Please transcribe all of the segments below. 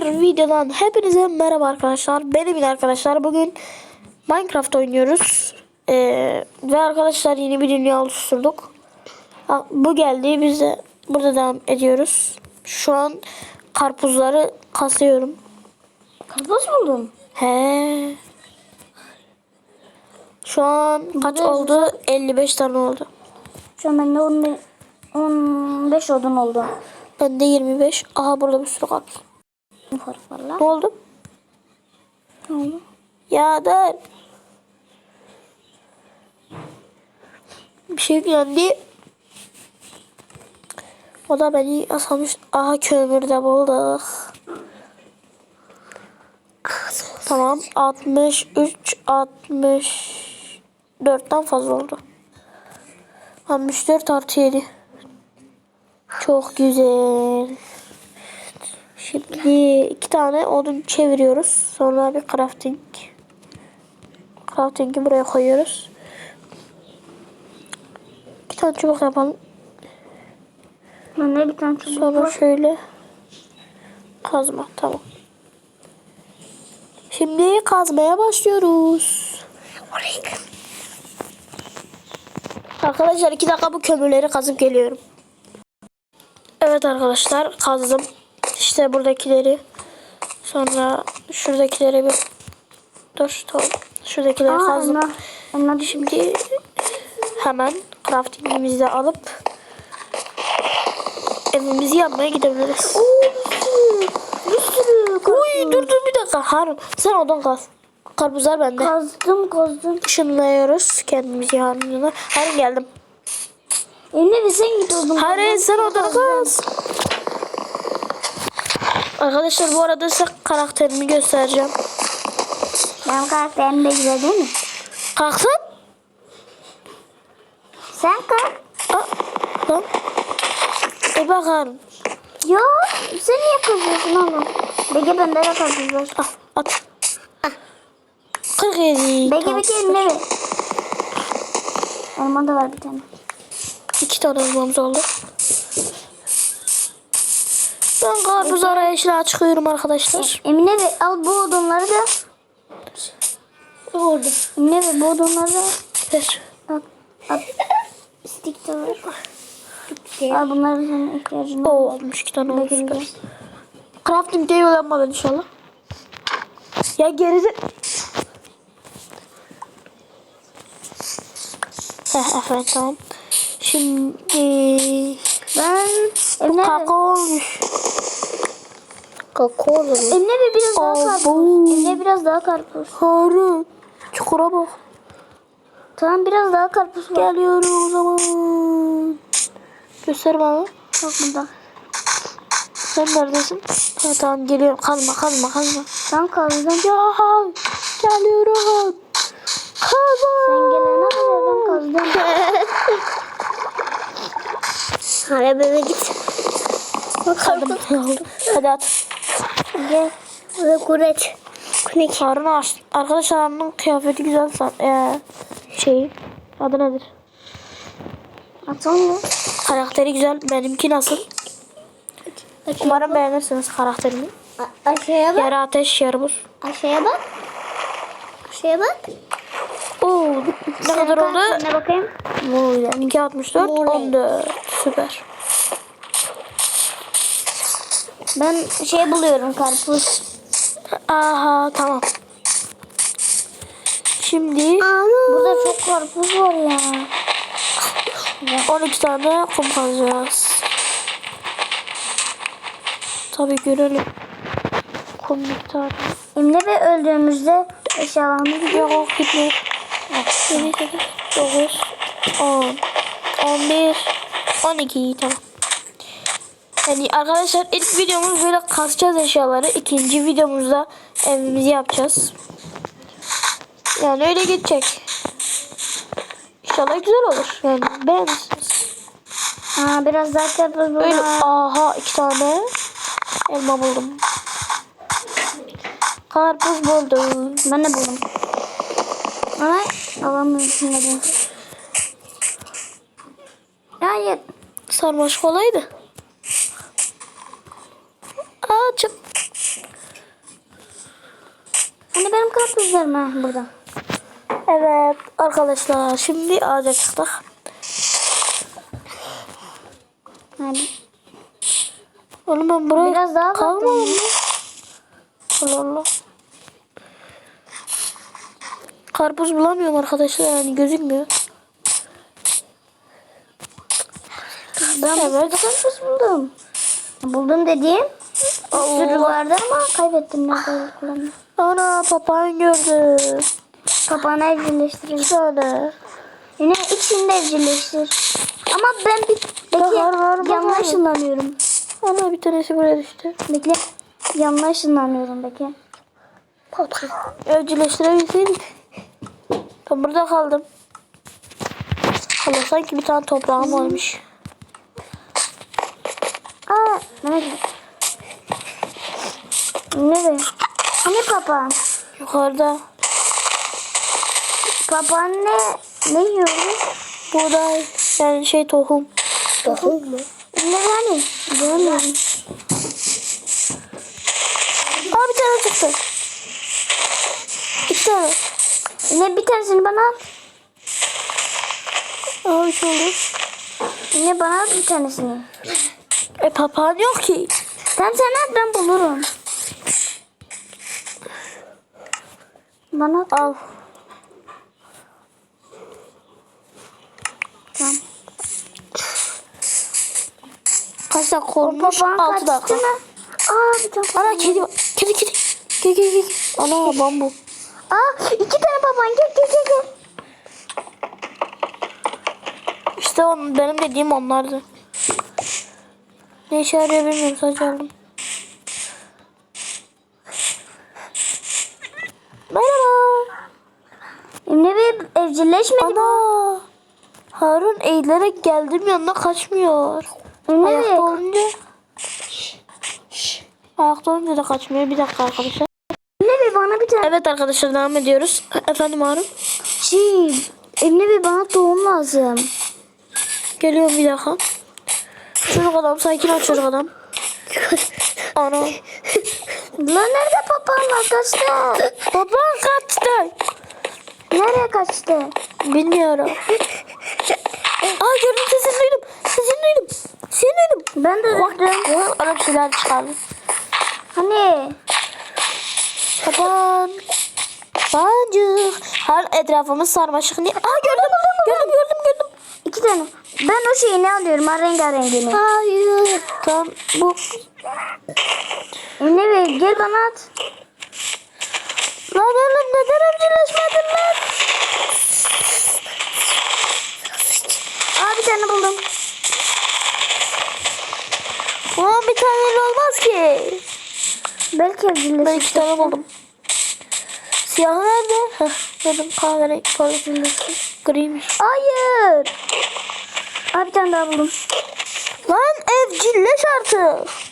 bir videodan hepinize merhaba arkadaşlar. Benim yine arkadaşlar. Bugün Minecraft oynuyoruz. Ee, ve arkadaşlar yeni bir dünya oluşturduk. Bu geldi. Biz de burada devam ediyoruz. Şu an karpuzları kasıyorum. Karpuz buldum. He. Şu an kaç Burada oldu? 55 tane oldu. Şu an bende 15, 15 odun oldu. Bende 25. Aha burada bir sürü karpuz. Ne oldu? Ne oldu? Ya der. Bir şey geldi. O da beni asamış. Aha kömürde bulduk. Tamam. 63, 64'ten fazla oldu. 64 artı 7. Çok güzel. Şimdi iki tane odun çeviriyoruz. Sonra bir crafting. Crafting'i buraya koyuyoruz. İki tane çubuk yapalım. Bende bir tane çubuk Sonra var. şöyle kazma. Tamam. Şimdi kazmaya başlıyoruz. Arkadaşlar iki dakika bu kömürleri kazıp geliyorum. Evet arkadaşlar kazdım. İşte buradakileri. Sonra şuradakileri bir dur tamam. Şuradakileri Aa, kazdım. düşün. Şimdi hemen craftingimizi de alıp evimizi yapmaya gidebiliriz. Bir sürü Uy dur dur bir dakika Harun sen odun kaz. Karpuzlar bende. kazdım kazdım. Işınlıyoruz kendimizi Harun'un yanına. Harun geldim. Emre bir sen git odun. Harun sen odunu kaz. Arkadaşlar bu arada size karakterimi göstereceğim. Benim karakterim de güzel değil mi? Kalksın. Sen kalk. Aa, lan. E bak Harun. Ya sen niye kazıyorsun oğlum? Bege bende de var. Al at. 47. Bege bege Emre ver. Elma da var bir tane. İki tane elmamız oldu. Ben karpuz arayışına çıkıyorum arkadaşlar. Emine ver al bu odunları da. Oldu. Emine ver bu odunları da. Ver. Al. Al. Stick de var. Al bunları senin ihtiyacın var. Oo, 62 tane bege. Crafting diye yolanmadan inşallah. Ya geride... Heh, evet tamam. Şimdi... Ben Bu Emine ver. kakao olmuş. Kakao olmuş. Emine ver biraz daha Abo. karpuz. Emine biraz daha karpuz. Harun. Çukura bak. Tamam biraz daha karpuz var. Geliyorum o zaman. Göster bana. Bak burada. Sen neredesin? Ha, tamam geliyorum. Kazma kazma kazma. Ben kazdım. Ya geliyorum. Kazma. Sen gelene kadar ben. Hadi bebe git. Bakalım. Hadi at. Gel. Ve kureç. Kureç. Harun aç. Arkadaşlar Harun'un kıyafeti güzel san. Ee, şey. Adı nedir? Atalım mı? Karakteri güzel. Benimki nasıl? Umarım beğenirsiniz karakterimi. Aşağıya bak. Yarı ateş, yarı buz. Aşağıya bak. Aşağıya bak. Oo, ne kadar oldu? Ne bakayım? Böyle. 2 64 Oley. 14. Süper. Ben şey buluyorum karpuz. Aha tamam. Şimdi Burada çok karpuz var ya. 12 tane kum kazacağız. Tabii görelim. Kum miktarı. Emre Bey öldüğümüzde eşyalarımız gidiyor. Yok gitmiyor. 7, 9, 10, 11, 12 tamam. Yani arkadaşlar ilk videomuz böyle kasacağız eşyaları. İkinci videomuzda evimizi yapacağız. Yani öyle gidecek. İnşallah güzel olur. Yani beğenirsiniz. Aa, biraz daha karpuz Öyle burada. aha iki tane elma buldum. Karpuz buldum. Ben de buldum. Ama alamıyorum. Hayır. Sarmaşık olaydı. Aa çık. Hani benim karpuzlarım ha burada. Evet arkadaşlar şimdi ağaca çıktık. Hadi. Oğlum ben buraya Biraz daha baktım. mı? Allah Allah. Karpuz bulamıyorum arkadaşlar yani gözükmüyor. Ben evet. karpuz buldum. Buldum dediğim bir sürü vardı ama kaybettim. Nerede kullandım. Ana papağan gördüm. Papağanı evcilleştirelim. Bir tane. Yine ikisini de evcilleştir. Ama ben bir Ya var, var, bekle yanına var. ışınlanıyorum. Ana bir tanesi buraya düştü. Bekle yanına ışınlanıyorum bekle. Evcilleştirebilseydik. Ben burada kaldım. Allah sanki bir tane toprağım olmuş. Aa nerede? Nerede? Hani papağan? Yukarıda Papağan ne? Ne yiyormuş? buğday yani şey tohum. Tohum mu? Ne yani? Görmüyorum. Aa bir tane çıktı. İki tane. Ne bir tanesini bana al. Aa üç oldu. Ne bana al bir tanesini. E papağan yok ki. Tamam sen at ben bulurum. Bana. Al. Tamam. Kaç dakika olmuş? Papağan 6 kaçtı dakika. mı? Aa bir tane. Ana kedi var. Kedi kedi. Gel gel gel. Ana bambu. Aa iki tane papağan gel gel gel gel. İşte on, benim dediğim onlardı. Ne işe yarıyor bilmiyorum sadece aldım. Merhaba. Emre Evcilleşmedi mi? Ana. Harun eğilerek geldim yanına kaçmıyor. Bey. Ayakta olunca. Ayakta olunca da kaçmıyor. Bir dakika arkadaşlar. Emre Bey bana bir tane. Evet arkadaşlar devam ediyoruz. Efendim Harun. Şey, Emre Bey bana tohum lazım. Geliyorum bir dakika. Çocuk adam sakin ol çocuk adam. Ana. Lan nerede papağanlar kaçtı? Baban kaçtı. Nereye kaçtı? Bilmiyorum. Aa gördüm sesini duydum. Sesini duydum. Sesini duydum. Ben de duydum. Ana bir şeyler çıkardı. Hani? Baban. Bancık. Her etrafımız sarmaşık. Niye? Aa gördüm. Gördüm gördüm gördüm. İki tane. Ben o şeyi ne alıyorum? Ha rengarengini. Hayır. Tamam bu. Emre Bey gel bana at. Lan oğlum neden evcilleşmedin lan? Aa bir tane buldum. Ulan bir tane olmaz ki. Belki Ben evcilleşir. iki tane buldum. Siyah nerede? Heh, gördüm kahverengi pardon. Griymiş. Hayır. Aa bir tane daha buldum. Lan evcilleş artık.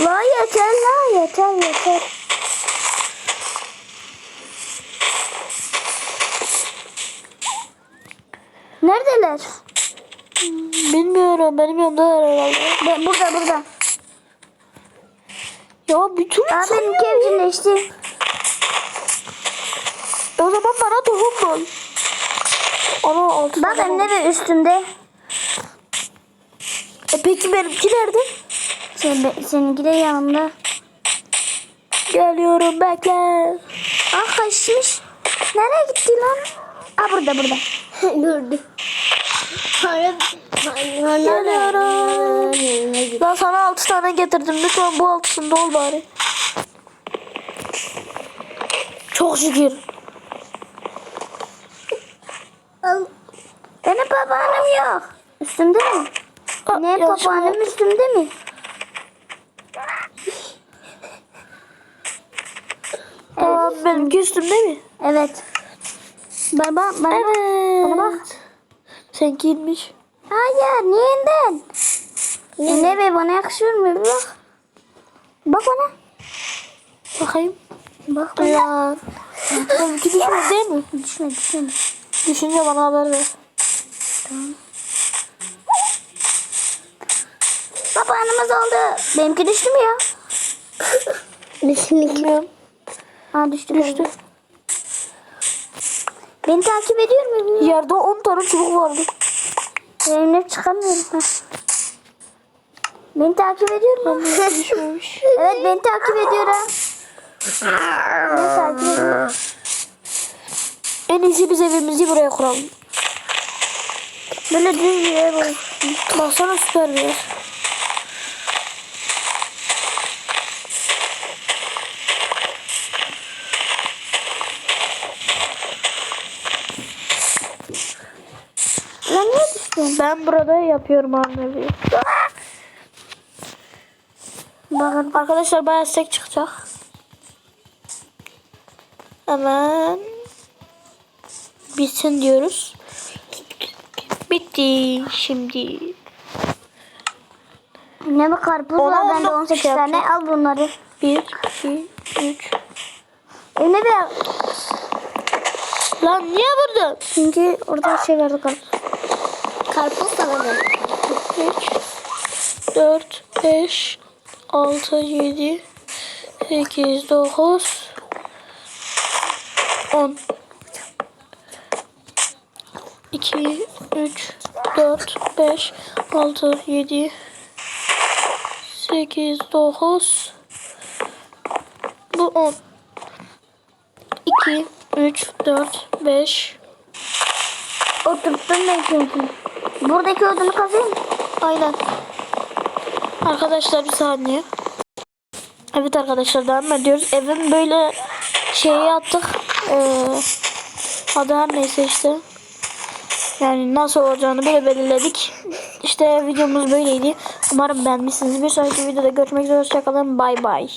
La yeter la yeter yeter. Neredeler? Bilmiyorum benim yanımda herhalde. Ben, burada burada. Ya bir türlü Aa çıkmıyor. benimki evcilleşti. E O zaman bana tohum bul. Ana altı Bak var. Bey üstümde. E peki benimki nerede? Sen, seninki de yanımda. Geliyorum bekle. Aa kaçmış. Nereye gitti lan? Aa burada burada. Gördüm. Geliyorum. Ben sana altı tane getirdim. Lütfen bu altısında ol bari. Çok şükür. Benim papağanım yok. Üstümde mi? Ne papağanım üstümde mi? Tamam benimki üstümde mi? Evet. Bana bak. Bana. Evet. Bana bak. Seninki inmiş. Hayır. Niye indin? Emre Bey bana yakışıyor mu? Bir bak. Bak bana. Bakayım. Bak bana. Ya. Benimki düşmedi değil mi? Düşme düşme. Düşünce bana haber ver. Baba anımız oldu. Benimki düştü mü ya? Bilmiyorum. Ha düştü. Düştü. Beni takip ediyor mu? Yerde 10 tane çubuk vardı. Benimle çıkamıyorum. Ha. Beni takip ediyor mu? Evet beni takip ediyor ha. Beni takip ediyor. En iyisi biz evimizi buraya kuralım. Böyle düz bir yer olsun. Baksana süper bir yer. Lan niye düştün? Ben burada yapıyorum annevi. Bakın Arkadaşlar bayağı sek çıkacak. Hemen bitsin diyoruz. Bitti şimdi. ne bu karpuz Ona var bende ondan 18 şey tane al bunları. 1, 2, 3. Eline bir al. Lan niye vurdun? Çünkü orada şey vardı karpuz. Karpuz sana da. 3, 4, 5, 6, 7, 8, 9, 10. 2, 3, 4, 5, 6, 7, 8, 9, bu 10. 2, 3, 4, 5, Oturttun ben çünkü. Buradaki odunu kazayım? Aynen. Arkadaşlar bir saniye. Evet arkadaşlar devam ediyoruz. Evin böyle şeyi attık. Ee, adı her neyse işte. Yani nasıl olacağını böyle belirledik. İşte videomuz böyleydi. Umarım beğenmişsiniz. Bir sonraki videoda görüşmek üzere. Hoşçakalın. Bay bay.